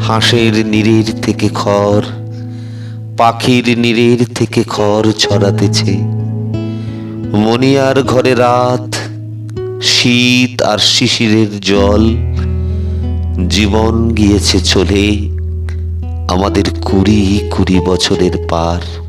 হাঁসের নিরের থেকে খড়, পাখির নীরের থেকে খড় ছড়াতেছে। মনিয়ার ঘরে রাত, শীত আর শিশিরের জল। জীবন গিয়েছে চলে আমাদের কুড়ি কুড়ি বছরের পার।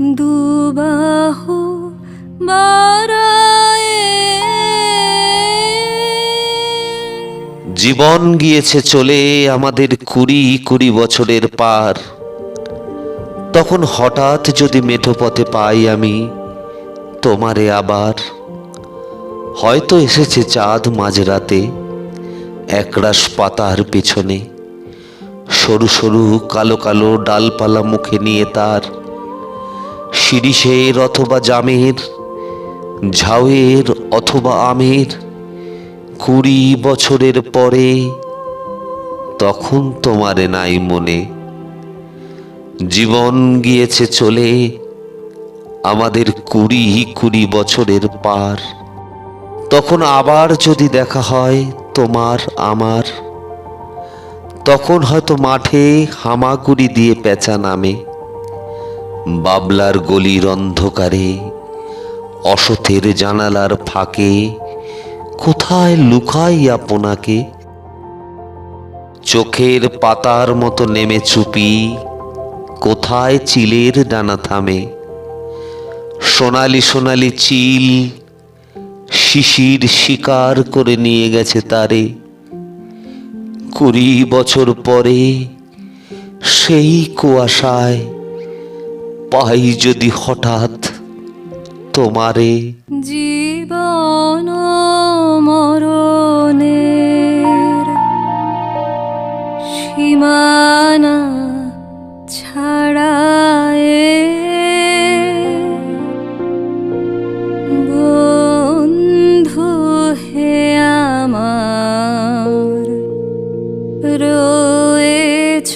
দুবাহু জীবন গিয়েছে চলে আমাদের কুড়ি কুড়ি বছরের পার। তখন হঠাৎ যদি মেঠো পথে পাই আমি, তোমারে আবার। হয়তো এসেছে চাঁদ মাঝরাতে, একরাশ পাতার পেছনে। সরু সরু কালো কালো ডালপালা মুখে নিয়ে তার শিরিষের অথবা জামের, ঝাউয়ের অথবা আমের, কুড়ি বছরের পরে তখন তোমারে নাই মনে। জীবন গিয়েছে চলে, আমাদের কুড়ি কুড়ি বছরের পার। তখন আবার যদি দেখা হয় তোমার আমার, তখন হয়তো মাঠে হামাগুড়ি দিয়ে পেঁচা নামে। বাবলার গলির অন্ধকারে অসথের জানালার ফাঁকে, কোথায় লুকাই আপনাকে? চোখের পাতার মতো নেমে চুপি, কোথায় চিলের ডানা থামে? সোনালি সোনালি চিল শিশির শিকার করে নিয়ে গেছে তারে। কুড়ি বছর পরে সেই কুয়াশায় পাই যদি হঠাৎ তোমারে। জীবন মরণের সীমানা ছাড়ায়ে বন্ধু হে আমার রয়েছ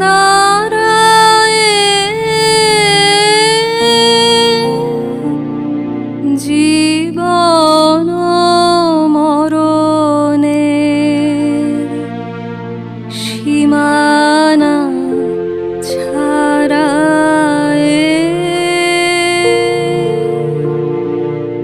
দাঁড়ায়ে জীবন